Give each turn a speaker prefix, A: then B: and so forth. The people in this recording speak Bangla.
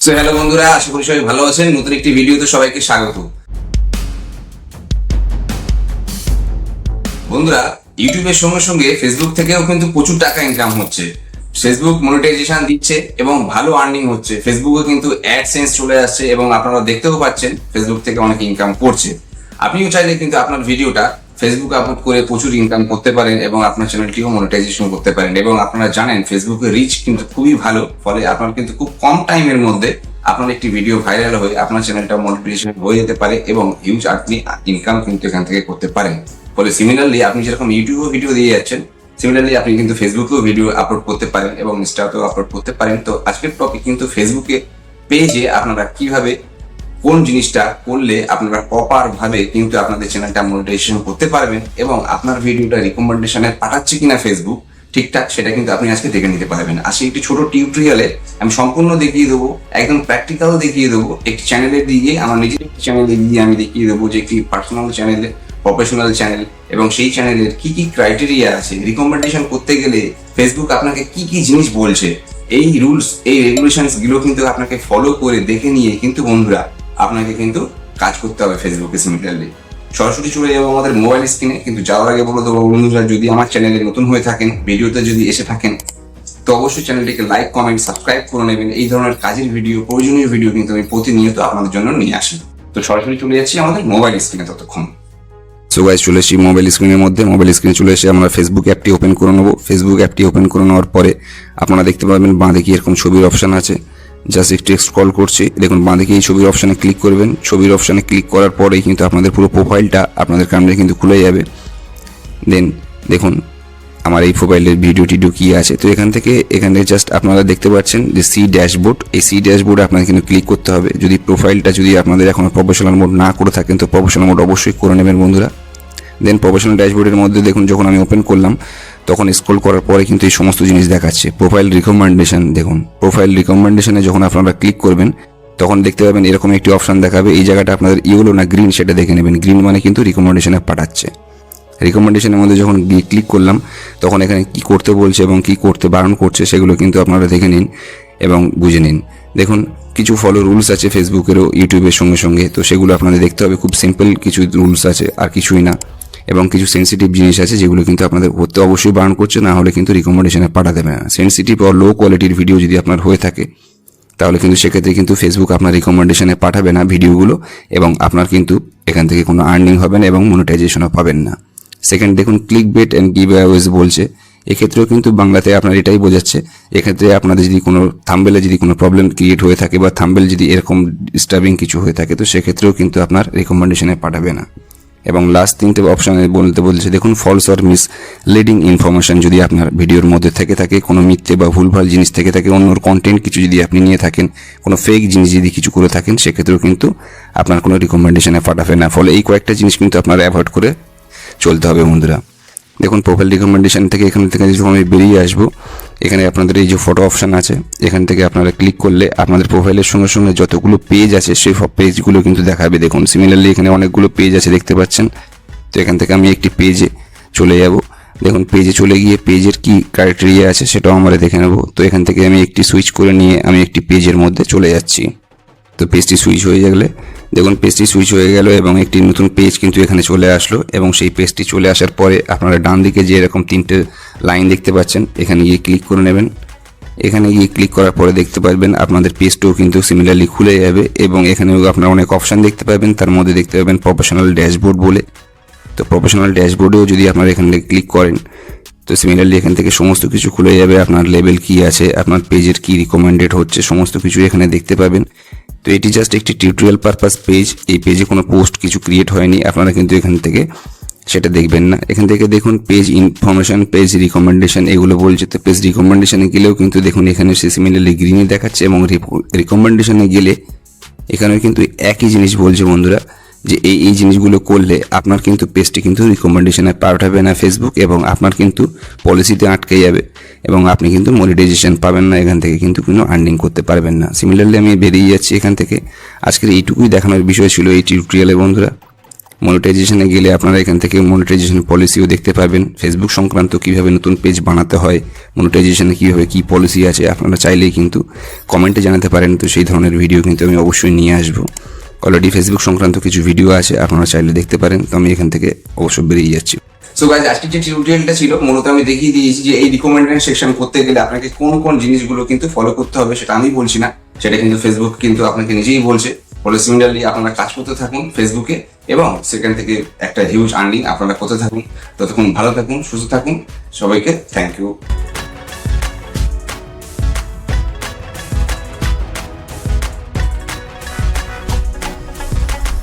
A: সো হ্যালো বন্ধুরা, আশা করি সবাই ভালো আছেন। নতুন একটি ভিডিওতে সবাইকে স্বাগত। বন্ধুরা, ইউটিউবের সঙ্গে সঙ্গে ফেসবুক থেকেও কিন্তু প্রচুর টাকা ইনকাম হচ্ছে। ফেসবুক মনিটাইজেশন দিচ্ছে এবং ভালো আর্নিং হচ্ছে। ফেসবুকে কিন্তু অ্যাডসেন্স চলে আসছে এবং আপনারা দেখতেও পাচ্ছেন ফেসবুক থেকে অনেক ইনকাম করছে। আপনিও চাইলে কিন্তু আপনার ভিডিওটা ফেসবুক আপলোড করে প্রচুর ইনকাম করতে পারেন এবং আপনার চ্যানেলটিও মনিটাইজেশন করতে পারেন এবং আপনারা জানেন ফেসবুকে রিচ কিন্তু খুবই ভালো, ফলে আপনার কিন্তু খুব কম টাইমের মধ্যে আপনার একটি ভিডিও ভাইরাল হয়ে আপনার চ্যানেলটা মনিটাইজেশন হয়ে যেতে পারে এবং হিউজ আপনি ইনকাম কিন্তু এখান থেকে করতে পারেন। ফলে সিমিলারলি আপনি যেরকম ইউটিউবে ভিডিও দিয়ে যাচ্ছেন সিমিলারলি আপনি কিন্তু ফেসবুকেও ভিডিও আপলোড করতে পারেন এবং ইনস্টাতেও আপলোড করতে পারেন। তো আজকের টপিক কিন্তু ফেসবুকে পেজে আপনারা কীভাবে কোন জিনিসটা করলে আপনারা প্রপার ভাবে কিন্তু আপনাদের চ্যানেলটা মনিটাইজেশন করতে পারবেন এবং আপনার ভিডিওটা রিকমেন্ডেশনে পাঠাচ্ছে কিনা ফেসবুক ঠিকঠাক সেটা কিন্তু আপনি আজকে দেখে নিতে পারবেন। আজকে একটি ছোট টিউটোরিয়ালে আমি সম্পূর্ণ দেখিয়ে দেবো, একদম প্র্যাকটিক্যাল দেখিয়ে দেবো। একটি চ্যানেলের দিকে আমার নিজের একটি চ্যানেলে দিয়ে আমি দেখিয়ে দেবো যে একটি পার্সোনাল চ্যানেলে প্রফেশনাল চ্যানেল এবং সেই চ্যানেলের কি কি ক্রাইটেরিয়া আছে। রিকমেন্ডেশন করতে গেলে ফেসবুক আপনাকে কি কি জিনিস বলছে, এই রুলস এই রেগুলেশনসগুলো কিন্তু আপনাকে ফলো করে দেখে নিয়ে কিন্তু বন্ধুরা আপনাকে কিন্তু কাজ করতে হবে ফেসবুকে সিমিলারলি সরাসরি চলে যাব আমাদের মোবাইল স্ক্রিনে কিন্তু যাওয়ার আগে বলে দেবো বন্ধুরা, যদি আমার চ্যানেলে নতুন হয়ে থাকেন, ভিডিওতে যদি এসে থাকেন, তো অবশ্যই চ্যানেলটিকে লাইক কমেন্ট সাবস্ক্রাইব করে নেবেন। এই ধরনের কাজের ভিডিও প্রয়োজনীয় ভিডিও কিন্তু আমি প্রতিনিয়ত আপনাদের জন্য নিয়ে আসি। তো সরাসরি চলে যাচ্ছি আমাদের মোবাইল স্ক্রিনে ততক্ষণ।
B: সো গাইজ চলে এসেছি মোবাইল স্ক্রিনের মধ্যে। মোবাইল স্ক্রিনে চলে এসে আমরা ফেসবুক অ্যাপটি ওপেন করে নেব। ফেসবুক অ্যাপটি ওপেন করে নেওয়ার পরে আপনারা দেখতে পাবেন বাঁধে কি এরকম ছবির অপশন আছে। জাস্ট একটু স্ক্রল করছি। দেখুন বাঁ দিকে এই ছবির অপশানে ক্লিক করবেন। ছবির অপশানে ক্লিক করার পরেই কিন্তু আপনাদের পুরো প্রোফাইলটা আপনাদের সামনে কিন্তু খুলে যাবে। দেন দেখুন, আমার এই প্রোফাইলের ভিডিও টিডিও কী আছে। তো এখান থেকে, এখানে জাস্ট আপনারা দেখতে পাচ্ছেন যে সি ড্যাশবোর্ড এই সি ড্যাশবোর্ডে আপনাদের কিন্তু ক্লিক করতে হবে। যদি প্রোফাইলটা যদি আপনাদের এখন প্রফেশনাল মোড না করে থাকেন, তো প্রফেশনাল মোড অবশ্যই করে নেবেন বন্ধুরা। দেন প্রফেশনাল ড্যাশবোর্ডের মধ্যে দেখুন, যখন আমি ওপেন করলাম তখন স্ক্রল করার পরে কিন্তু এই সমস্ত জিনিস দেখাচ্ছে। প্রোফাইল রিকমেন্ডেশন দেখুন। প্রোফাইল রিকমেন্ডেশনে যখন আপনারা ক্লিক করবেন, তখন দেখতে পাবেন এরকম একটি অপশান দেখাবে। এই জায়গাটা আপনাদের ইয়েলো না গ্রিন সেটা দেখে নেবেন। গ্রিন মানে কিন্তু রিকমেন্ডেশনে পাঠাচ্ছে। রিকমেন্ডেশনের মধ্যে যখন গিয়ে ক্লিক করলাম, তখন এখানে কি করতে বলছে এবং কি করতে বারণ করছে সেগুলো কিন্তু আপনারা দেখে নিন এবং বুঝে নিন। দেখুন, কিছু ফলো রুলস আছে ফেসবুকেরও ইউটিউবের সঙ্গে সঙ্গে। তো সেগুলো আপনাদের দেখতে হবে। খুব সিম্পল কিছু রুলস আছে, আর কিছুই না। এবং কিছু সেন্সিটিভ জিনিস আছে যেগুলো কিন্তু আপনাদের করতে অবশ্যই বারণ করছে, না হলে কিন্তু রিকমেন্ডেশনে পাঠা দেবে না। সেন্সিটিভ ও লো কোয়ালিটির ভিডিও যদি আপনার হয়ে থাকে, তাহলে কিন্তু সেক্ষেত্রে কিন্তু ফেসবুক আপনার রিকমেন্ডেশনে পাঠাবে না ভিডিওগুলো এবং আপনার কিন্তু এখান থেকে কোনো আর্নিং হবে না এবং মনিটাইজেশনও পাবেন না। সেকেন্ড দেখুন clickbait and giveaways বলছে। এক্ষেত্রেও কিন্তু বাংলাতে আপনার এটাই বোঝাচ্ছে। এক্ষেত্রে আপনাদের যদি কোনো থাম্বেলে যদি কোনো প্রবলেম ক্রিয়েট হয়ে থাকে বা থাম্বেল যদি এরকম ডিস্টার্বিং কিছু হয়ে থাকে, তো সেক্ষেত্রেও কিন্তু আপনার রিকমেন্ডেশনে পাঠাবে না। এবং লাস্ট তিনটে অপশানে বলতে বলছে, দেখুন false or misleading information যদি আপনার ভিডিওর মধ্যে থেকে থাকে, কোনো মিথ্যে বা ভুলভাল জিনিস থেকে থাকে অন্য কন্টেন্ট কিছু যদি আপনি নিয়ে থাকেন, কোনো ফেক জিনিস যদি কিছু করে থাকেন, সেক্ষেত্রেও কিন্তু আপনার কোনো রিকমেন্ডেশনে ফাটাফে না। ফলে এই কয়েকটা জিনিস কিন্তু আপনার অ্যাভয়েড করে চলতে হবে বন্ধুরা। দেখুন প্রোফাইল রিকমেন্ডেশন থেকে এখান থেকে যখন আমি বেরিয়ে আসব, এখানে আপনাদের এই যে ফটো অপশান আছে, এখান থেকে আপনারা ক্লিক করলে আপনাদের প্রোফাইলের সঙ্গে সঙ্গে যতগুলো পেজ আছে, সেই সব পেজগুলো কিন্তু দেখাবে। দেখুন সিমিলারলি এখানে অনেকগুলো পেজ আছে, দেখতে পাচ্ছেন? তো এখান থেকে আমি একটি পেজে চলে যাব। দেখুন পেজে চলে গিয়ে পেজের কি ক্রাইটেরিয়া আছে, সেটাও আমরা দেখে নেব। তো এখান থেকে আমি একটি সুইচ করে নিয়ে আমি একটি পেজের মধ্যে চলে যাচ্ছি। তো পেজটি সুইচ হয়ে গেলে দেখুন পেজটি সুইচ হয়ে গেল এবং একটি নতুন পেজ কিন্তু এখানে চলে আসলো এবং সেই পেজটি চলে আসার পরে আপনারা ডান দিকে যে এরকম তিনটে লাইন দেখতে পাচ্ছেন, এখানে গিয়ে ক্লিক করে নেবেন। এখানে গিয়ে ক্লিক করার পরে দেখতে পারবেন আপনাদের পেজটাও কিন্তু সিমিলারলি খুলে যাবে এবং এখানেও আপনারা অনেক অপশান দেখতে পাবেন। তার মধ্যে দেখতে পাবেন প্রফেশনাল ড্যাশবোর্ড বলে। তো প্রফেশনাল ড্যাশবোর্ডেও যদি আপনারা এখানে ক্লিক করেন, তো সিমিলারলি এখান থেকে সমস্ত কিছু খুলে যাবে। আপনার লেভেল কি আছে, আপনার পেজের কি রিকমেন্ডেড হচ্ছে, সমস্ত কিছু এখানে দেখতে পাবেন। এটি জাস্ট একটি টিউটোরিয়াল পারপাস পেজ এই পেজে কোনো পোস্ট কিছু ক্রিয়েট হয়নি। আপনারা কিন্তু এখান থেকে সেটা দেখবেন না। এখান থেকে দেখুন পেজ ইনফরমেশন পেজ রিকমেন্ডেশন এগুলো বলছে। তো পেজ রিকমেন্ডেশানে গেলেও কিন্তু দেখুন এখানে সে সিমিলারলি গ্রিনে দেখাচ্ছে এবং রিকমেন্ডেশানে গেলে এখানেও কিন্তু একই জিনিস বলছে বন্ধুরা। যে এই এই জিনিসগুলো করলে আপনার কিন্তু পেজটি কিন্তু রিকমেন্ডেশনে পাঠাবে না ফেসবুক এবং আপনার কিন্তু পলিসিতে আটকে যাবে এবং আপনি কিন্তু মনিটাইজেশন পাবেন না, এখান থেকে কিন্তু কোনো আর্নিং করতে পারবেন না। সিমিলারলি আমি বেরিয়ে যাচ্ছি এখান থেকে। আজকের এইটুকুই দেখানোর বিষয় ছিল এই টিউটোরিয়ালে বন্ধুরা। মনিটাইজেশনে গেলে আপনারা এখান থেকে মনিটাইজেশন পলিসিও দেখতে পাবেন ফেসবুক সংক্রান্ত কীভাবে নতুন পেজ বানাতে হয় মনিটাইজেশনে কীভাবে কী পলিসি আছে, আপনারা চাইলেই কিন্তু কমেন্টে জানাতে পারেন। তো সেই ধরনের ভিডিও কিন্তু আমি অবশ্যই নিয়ে আসব। অলরেডি ফেসবুক সংক্রান্ত কিছু ভিডিও আছে, আপনারা চাইলে দেখতে পারেন। তো আমি এখান থেকে অবশ্য বেরিয়ে যাচ্ছি।
A: সো গাইজ আজকে যে টিউটোরিয়ালটা ছিল, মূলত আমি দেখিয়ে দিয়েছি যে এই রিকমেন্ডেশন সেকশন করতে গেলে আপনাকে কোন কোন জিনিসগুলো কিন্তু ফলো করতে হবে, সেটা আমি বলছি না। সেটা কিন্তু ফেসবুক কিন্তু আপনাকে নিজেই বলছে। ফলে সিমিলারলি আপনারা কাজ করতে থাকুন ফেসবুকে এবং সেখান থেকে একটা হিউজ আর্নিং আপনারা করতে থাকুন। ততক্ষণ ভালো থাকুন, সুস্থ থাকুন। সবাইকে থ্যাংক ইউ